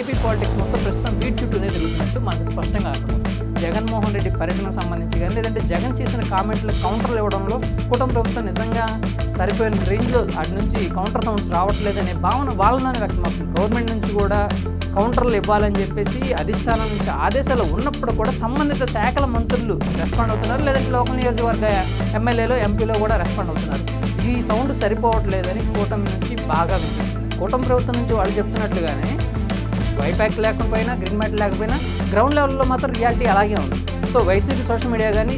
AP politics మొత్తం ప్రస్తుతం వీటి చుట్టూనే తిరుగుతున్నట్టు మనకు స్పష్టంగా అర్థమవుతుంది. జగన్మోహన్ రెడ్డి పర్యటనకు సంబంధించి కానీ లేదంటే జగన్ చేసిన కామెంట్లు కౌంటర్లు ఇవ్వడంలో కుటుంబ ప్రభుత్వం నిజంగా సరిపోయిన రేంజ్లో అటు నుంచి కౌంటర్ సౌండ్స్ రావట్లేదనే భావన వాళ్ళలోనే వ్యక్తమవుతుంది. గవర్నమెంట్ నుంచి కూడా కౌంటర్లు ఇవ్వాలని చెప్పేసి అధిష్టానం నుంచి ఆదేశాలు ఉన్నప్పుడు కూడా సంబంధిత శాఖల మంత్రులు రెస్పాండ్ అవుతున్నారు. లేదంటే లోకల్ నియోజకవర్గ ఎమ్మెల్యేలు ఎంపీలో కూడా రెస్పాండ్ అవుతున్నారు. ఈ సౌండ్ సరిపోవట్లేదని కూటమి నుంచి బాగా వినిపిస్తుంది. కూటమి ప్రభుత్వం నుంచి వాళ్ళు చెప్తున్నట్లుగానే వైపాక్ లేకపోయినా గ్రీన్ మ్యాట్ లేకపోయినా గ్రౌండ్ లెవెల్లో మాత్రం రియాలిటీ అలాగే ఉంది. సో వైసీపీ సోషల్ మీడియా కానీ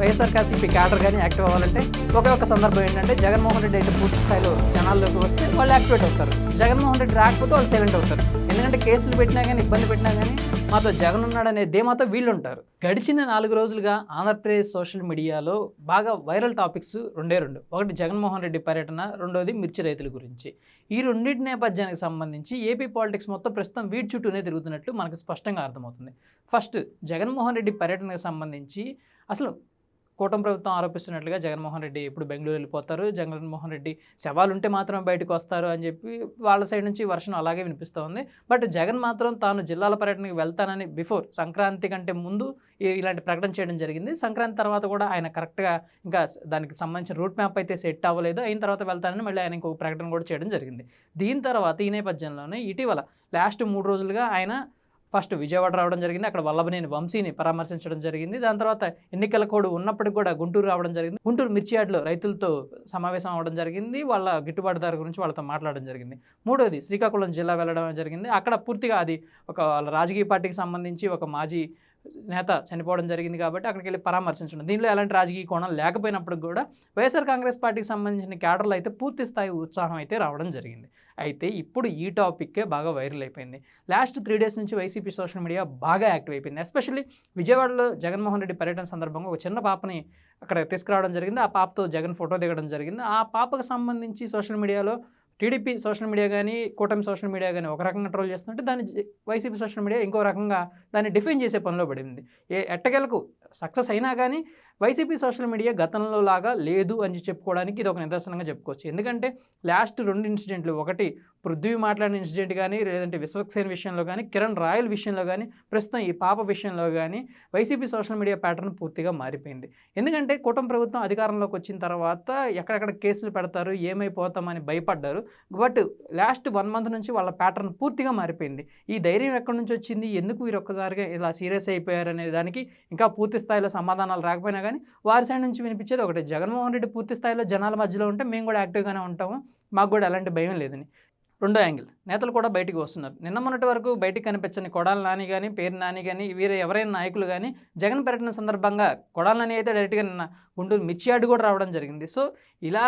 వైఎస్ఆర్ కాసీపీ క్యాడర్ కానీ యాక్టివ్ అవ్వాలంటే ఒకే ఒక సందర్భం ఏంటంటే జగన్మోహన్ రెడ్డి అయితే పూర్తి స్థాయిలో జనాల్లోకి వస్తే వాళ్ళు యాక్టివేట్ అవుతారు. జగన్మోహన్ రెడ్డి రాకపోతే వాళ్ళు సైలెంట్ అవుతారు. ఎందుకంటే కేసులు పెట్టినా కానీ ఇబ్బంది పెట్టినా కానీ మాతో జగన్ ఉన్నాడనే ధీమాతో వీళ్ళు ఉంటారు. గడిచిన నాలుగు రోజులుగా ఆంధ్రప్రదేశ్ సోషల్ మీడియాలో బాగా వైరల్ టాపిక్స్ రెండే రెండు. ఒకటి జగన్మోహన్ రెడ్డి పర్యటన రెండోది మిర్చి రైతుల గురించి. ఈ రెండింటి నేపథ్యానికి సంబంధించి ఏపీ పాలిటిక్స్ మొత్తం ప్రస్తుతం వీటి చుట్టూనే తిరుగుతున్నట్లు మనకు స్పష్టంగా అర్థమవుతుంది. ఫస్ట్ జగన్మోహన్ రెడ్డి పర్యటనకు సంబంధించి అసలు కూటమి ప్రభుత్వం ఆరోపిస్తున్నట్లుగా జగన్మోహన్ రెడ్డి ఇప్పుడు బెంగళూరు వెళ్ళిపోతారు. జగన్మోహన్ రెడ్డి శవాలు ఉంటే మాత్రమే బయటకు వస్తారు అని చెప్పి వాళ్ళ సైడ్ నుంచి వర్షం అలాగే వినిపిస్తోంది. బట్ జగన్ మాత్రం తాను జిల్లాల పర్యటనకు వెళ్తానని బిఫోర్ సంక్రాంతి కంటే ముందు ఇలాంటి ప్రకటన చేయడం జరిగింది. సంక్రాంతి తర్వాత కూడా ఆయన కరెక్ట్గా ఇంకా దానికి సంబంధించిన రూట్ మ్యాప్ అయితే సెట్ అవ్వలేదు. అయిన తర్వాత వెళ్తానని మళ్ళీ ఆయన ఇంకొక ప్రకటన కూడా చేయడం జరిగింది. దీని తర్వాత ఈ నేపథ్యంలోనే ఇటీవల లాస్ట్ మూడు రోజులుగా ఆయన ఫస్ట్ విజయవాడ రావడం జరిగింది. అక్కడ వల్లభనేని వంశీని పరామర్శించడం జరిగింది. దాని తర్వాత ఎన్నికల కోడ్ ఉన్నప్పటికి కూడా గుంటూరు రావడం జరిగింది. గుంటూరు మిర్చి రైతులతో సమావేశం అవ్వడం జరిగింది. వాళ్ళ గిట్టుబాటు ధర గురించి వాళ్ళతో మాట్లాడడం జరిగింది. మూడోది శ్రీకాకుళం జిల్లా వెళ్ళడం జరిగింది. అక్కడ పూర్తిగా అది ఒక వాళ్ళ రాజకీయ పార్టీకి సంబంధించి ఒక మాజీ నేత చనిపోవడం జరిగింది కాబట్టి అక్కడికి వెళ్ళి పరామర్శించడం. దీనిలో ఎలాంటి రాజకీయ కోణం లేకపోయినప్పటికి కూడా వైఎస్ఆర్ కాంగ్రెస్ పార్టీకి సంబంధించిన క్యాడర్లు అయితే పూర్తి స్థాయి ఉత్సాహం అయితే రావడం జరిగింది. అయితే ఇప్పుడు ఈ టాపిక్కే బాగా వైరల్ అయిపోయింది. లాస్ట్ త్రీ డేస్ నుంచి వైసీపీ సోషల్ మీడియా బాగా యాక్టివ్ అయిపోయింది. ఎస్పెషల్లీ విజయవాడలో జగన్మోహన్ రెడ్డి పర్యటన సందర్భంగా ఒక చిన్న పాపని అక్కడ తీసుకురావడం జరిగింది. ఆ పాపతో జగన్ ఫోటో దిగడం జరిగింది. ఆ పాపకు సంబంధించి సోషల్ మీడియాలో టీడీపీ సోషల్ మీడియా కానీ కూటమి సోషల్ మీడియా కానీ ఒక రకంగా ట్రోల్ చేస్తుంటే దాన్ని వైసీపీ సోషల్ మీడియా ఇంకో రకంగా దాన్ని డిఫెండ్ చేసే పనిలో పడింది. ఏ ఎట్టకేలకు సక్సెస్ అయినా కానీ వైసీపీ సోషల్ మీడియా గతంలో లాగా లేదు అని చెప్పుకోవడానికి ఇది ఒక నిదర్శనంగా చెప్పుకోవచ్చు. ఎందుకంటే లాస్ట్ రెండు ఇన్సిడెంట్లు ఒకటి పృథ్వీ మాట్లాడిన ఇన్సిడెంట్ కానీ లేదంటే విశ్వక్సేన్ విషయంలో కానీ కిరణ్ రాయల్ విషయంలో కానీ ప్రస్తుతం ఈ పాప విషయంలో కానీ వైసీపీ సోషల్ మీడియా ప్యాటర్న్ పూర్తిగా మారిపోయింది. ఎందుకంటే కుటుంబ ప్రభుత్వం అధికారంలోకి వచ్చిన తర్వాత ఎక్కడెక్కడ కేసులు పెడతారు ఏమైపోతామని భయపడ్డారు. బట్ లాస్ట్ వన్ మంత్ నుంచి వాళ్ళ ప్యాటర్న్ పూర్తిగా మారిపోయింది. ఈ ధైర్యం ఎక్కడి నుంచి వచ్చింది? ఎందుకు వీరు ఒక్కసారిగా ఇలా సీరియస్ అయిపోయారు అనే దానికి ఇంకా పూర్తి స్థాయిలో సమాధానాలు రాకపోయినా కానీ వారి సైడ్ నుంచి వినిపించేది ఒకటి. జగన్మోహన్ రెడ్డి పూర్తి స్థాయిలో జనాల మధ్యలో ఉంటే మేము కూడా యాక్టివ్గానే ఉంటాము. మాకు కూడా ఎలాంటి భయం లేదని. రెండో యాంగిల్. నేతలు కూడా బయటికి వస్తున్నారు. నిన్న మొన్నటి వరకు బయటికి కనిపించని కొడాల నాని కానీ పేరు నాని కానీ వీరే ఎవరైనా నాయకులు కానీ జగన్ పర్యటన సందర్భంగా కొడాల నాని అయితే డైరెక్ట్గా నిన్న గుంటూరు మిర్చియార్డు కూడా రావడం జరిగింది. సో ఇలా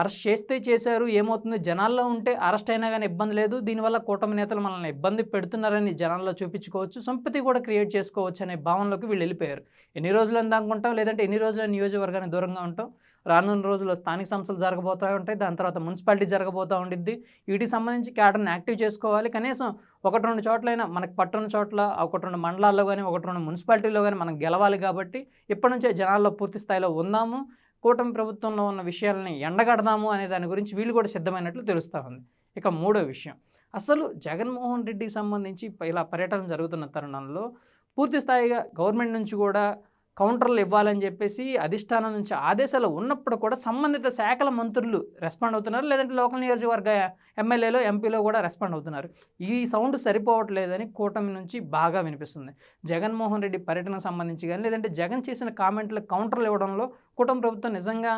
అరెస్ట్ చేస్తే చేశారు ఏమవుతుంది? జనాల్లో ఉంటే అరెస్ట్ అయినా కానీ ఇబ్బంది లేదు. దీనివల్ల కూటమి నేతలు మనల్ని ఇబ్బంది పెడుతున్నారని జనాల్లో చూపించుకోవచ్చు. సంపత్తి కూడా క్రియేట్ చేసుకోవచ్చు అనే భావనలోకి వీళ్ళు వెళ్ళిపోయారు. ఎన్ని రోజులు అని దాక్కుంటాం? లేదంటే ఎన్ని రోజులు నియోజకవర్గానికి దూరంగా ఉంటాం? రానున్న రోజుల్లో స్థానిక సంస్థలు జరగబోతూ ఉంటాయి. దాని తర్వాత మున్సిపాలిటీ జరగబోతూ ఉండిద్ది. వీటికి సంబంధించి క్యాడర్ని యాక్టివ్ చేసుకోవాలి. కనీసం ఒకటి రెండు చోట్లైనా మనకు పట్టణ చోట్ల ఒకటి రెండు మండలాల్లో కానీ ఒకటి రెండు మున్సిపాలిటీలో కానీ మనం గెలవాలి కాబట్టి ఇప్పటి నుంచే జనాల్లో పూర్తి స్థాయిలో ఉందాము కూటమి ప్రభుత్వంలో ఉన్న విషయాలని ఎండగడదాము అనే దాని గురించి వీళ్ళు కూడా సిద్ధమైనట్లు తెలుస్తూ ఉంది. ఇక మూడో విషయం. అసలు జగన్మోహన్ రెడ్డికి సంబంధించి ఇలా పర్యటన జరుగుతున్న తరుణంలో పూర్తి స్థాయిగా గవర్నమెంట్ నుంచి కూడా కౌంటర్లు ఇవ్వాలని చెప్పేసి అధిష్టానం నుంచి ఆదేశాలు ఉన్నప్పుడు కూడా సంబంధిత శాఖల మంత్రులు రెస్పాండ్ అవుతున్నారు. లేదంటే లోకల్ నియోజకవర్గ ఎమ్మెల్యేలో ఎంపీలో కూడా రెస్పాండ్ అవుతున్నారు. ఈ సౌండ్ సరిపోవట్లేదని కూటమి నుంచి బాగా వినిపిస్తుంది. జగన్మోహన్ రెడ్డి పర్యటనకు సంబంధించి కానీ లేదంటే జగన్ చేసిన కామెంట్లు కౌంటర్లు ఇవ్వడంలో కూటమి ప్రభుత్వం నిజంగా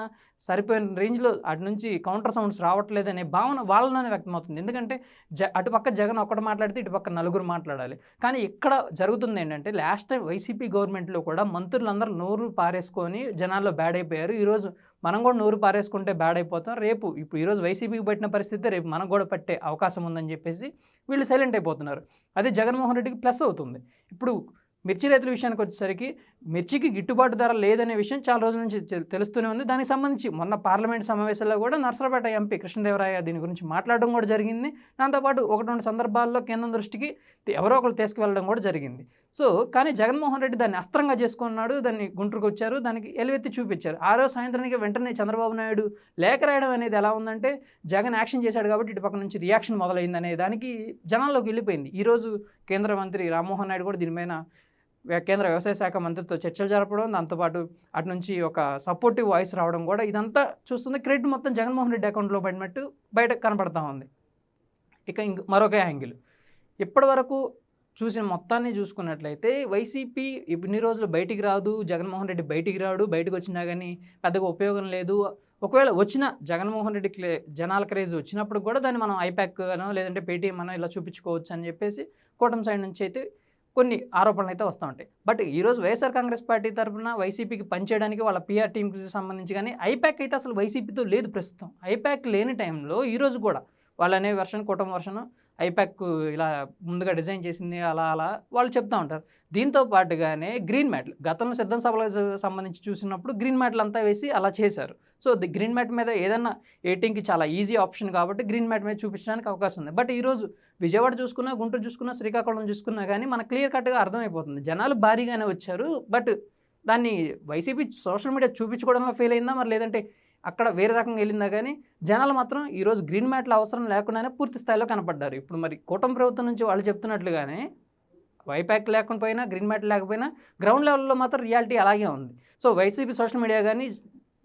సరిపోయిన రేంజ్లో అటు నుంచి కౌంటర్ సౌండ్స్ రావట్లేదనే భావన వాళ్ళలోనే వ్యక్తమవుతుంది. ఎందుకంటే జ అటుపక్క జగన్ ఒకటి మాట్లాడితే ఇటుపక్క నలుగురు మాట్లాడాలి. కానీ ఇక్కడ జరుగుతుంది ఏంటంటే లాస్ట్ టైం వైసీపీ గవర్నమెంట్లో కూడా మంత్రులందరూ నోరు పారేసుకొని జనాల్లో బ్యాడ్ అయిపోయారు. ఈరోజు మనం కూడా నోరు పారేసుకుంటే బ్యాడ్ అయిపోతాం. రేపు ఇప్పుడు ఈరోజు వైసీపీకి పట్టిన పరిస్థితి రేపు మనకు కూడా పట్టే అవకాశం ఉందని చెప్పేసి వీళ్ళు సైలెంట్ అయిపోతున్నారు. అది జగన్మోహన్ రెడ్డికి ప్లస్ అవుతుంది. ఇప్పుడు మిర్చి రైతుల విషయానికి వచ్చేసరికి మిర్చికి గిట్టుబాటు ధర లేదనే విషయం చాలా రోజుల నుంచి తెలుస్తూనే ఉంది. దానికి సంబంధించి మొన్న పార్లమెంట్ సమావేశాల్లో కూడా నర్సరాపేట ఎంపీ కృష్ణదేవరాయ దీని గురించి మాట్లాడడం కూడా జరిగింది. దాంతోపాటు ఒకటి రెండు సందర్భాల్లో కేంద్రం దృష్టికి ఎవరో ఒకరు తీసుకువెళ్ళడం కూడా జరిగింది. సో కానీ జగన్మోహన్ రెడ్డి దాన్ని అస్త్రంగా చేసుకున్నాడు దాన్ని గుంటూరుకు వచ్చారు దానికి ఎలువెత్తి చూపించారు. ఆ రోజు సాయంత్రానికి వెంటనే చంద్రబాబు నాయుడు లేఖ రాయడం అనేది ఎలా ఉందంటే జగన్ యాక్షన్ చేశాడు కాబట్టి ఇటు పక్క నుంచి రియాక్షన్ మొదలైంది అనే దానికి జనాల్లోకి వెళ్ళిపోయింది. ఈరోజు కేంద్ర మంత్రి రామ్మోహన్ నాయుడు కూడా దీనిపైన కేంద్ర వ్యవసాయ శాఖ మంత్రితో చర్చలు జరపడం దాంతోపాటు అటు నుంచి ఒక సపోర్టివ్ వాయిస్ రావడం కూడా ఇదంతా చూస్తుంది. క్రెడిట్ మొత్తం జగన్మోహన్ రెడ్డి అకౌంట్లో పడినట్టు బయట కనపడతా ఉంది. ఇక ఇంక మరొక యాంగిల్. ఇప్పటి వరకు చూసిన మొత్తాన్ని చూసుకున్నట్లయితే వైసీపీ ఇన్ని రోజులు బయటికి రాదు జగన్మోహన్ రెడ్డి బయటికి రాడు బయటకు వచ్చినా కానీ పెద్దగా ఉపయోగం లేదు. ఒకవేళ వచ్చిన జగన్మోహన్ రెడ్డి క్లే జనాల క్రేజ్ వచ్చినప్పుడు కూడా దాన్ని మనం ఐప్యాక్ అనో లేదంటే పేటీఎం అనో ఇలా చూపించుకోవచ్చు అని చెప్పేసి కూటమి సైడ్ నుంచి అయితే కొన్ని ఆరోపణలు అయితే వస్తూ ఉంటాయి. బట్ ఈరోజు వైఎస్ఆర్ కాంగ్రెస్ పార్టీ తరఫున వైసీపీకి పనిచేయడానికి వాళ్ళ పిఆర్ టీంకి సంబంధించి కానీ ఐపాక్ అయితే అసలు వైసీపీతో లేదు ప్రస్తుతం. ఐపాక్ లేని టైంలో ఈరోజు కూడా వాళ్ళనే వర్షన్ కుటుంబ వర్షన్ ఐప్యాక్ ఇలా ముందుగా డిజైన్ చేసింది అలా అలా వాళ్ళు చెప్తా ఉంటారు. దీంతో పాటుగానే గ్రీన్ మ్యాట్లు గతంలో సిద్ధం సభలకు సంబంధించి చూసినప్పుడు గ్రీన్ మ్యాట్లు అంతా వేసి అలా చేశారు. సో ది గ్రీన్ మ్యాట్ మీద ఏదన్నా ఏటింగ్కి చాలా ఈజీ ఆప్షన్ కాబట్టి గ్రీన్ మ్యాట్ మీద చూపించడానికి అవకాశం ఉంది. బట్ ఈరోజు విజయవాడ చూసుకున్నా గుంటూరు చూసుకున్నా శ్రీకాకుళం చూసుకున్నా కానీ మనకు క్లియర్ కట్గా అర్థమైపోతుంది. జనాలు భారీగానే వచ్చారు బట్ దాన్ని వైసీపీ సోషల్ మీడియా చూపించుకోవడంలో ఫెయిల్ అయిందా మరి లేదంటే అక్కడ వేరే రకంగా వెళ్ళిందా కానీ జనాలు మాత్రం ఈరోజు గ్రీన్ మ్యాట్ల అవసరం లేకుండానే పూర్తి స్థాయిలో కనపడ్డారు. ఇప్పుడు మరి కూటమి ప్రభుత్వం నుంచి వాళ్ళు చెప్తున్నట్లుగానే వైప్యాక్ పోయినా గ్రీన్ మ్యాట్ లేకపోయినా గ్రౌండ్ లెవెల్లో మాత్రం రియాలిటీ అలాగే ఉంది. సో వైసీపీ సోషల్ మీడియా కానీ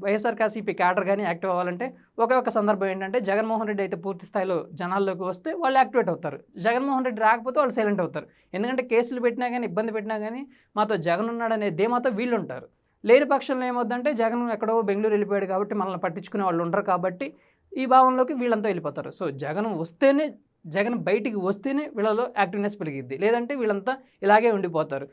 వైఎస్ఆర్ కాసీపీ క్యాడర్ కానీ యాక్టివ్ అవ్వాలంటే ఒకే ఒక సందర్భం ఏంటంటే జగన్మోహన్ రెడ్డి అయితే పూర్తి స్థాయిలో జనాల్లోకి వస్తే వాళ్ళు యాక్టివేట్ అవుతారు. జగన్మోహన్ రెడ్డి రాకపోతే వాళ్ళు సైలెంట్ అవుతారు. ఎందుకంటే కేసులు పెట్టినా కానీ ఇబ్బంది పెట్టినా కానీ మాతో జగన్ ఉన్నాడనే ధీమాతో వీళ్ళు ఉంటారు లేని పక్షంలో ఏమవుద్దంటే జగన్ ఎక్కడో బెంగళూరు వెళ్ళిపోయాడు కాబట్టి మనల్ని పట్టించుకునే వాళ్ళు ఉండరు కాబట్టి ఈ భావంలోకి వీళ్ళంతా వెళ్ళిపోతారు. సో జగన్ వస్తేనే జగన్ బయటికి వస్తేనే వీళ్ళలో యాక్టివ్నెస్ పెరిగిద్ది. లేదంటే వీళ్ళంతా ఇలాగే ఉండిపోతారు.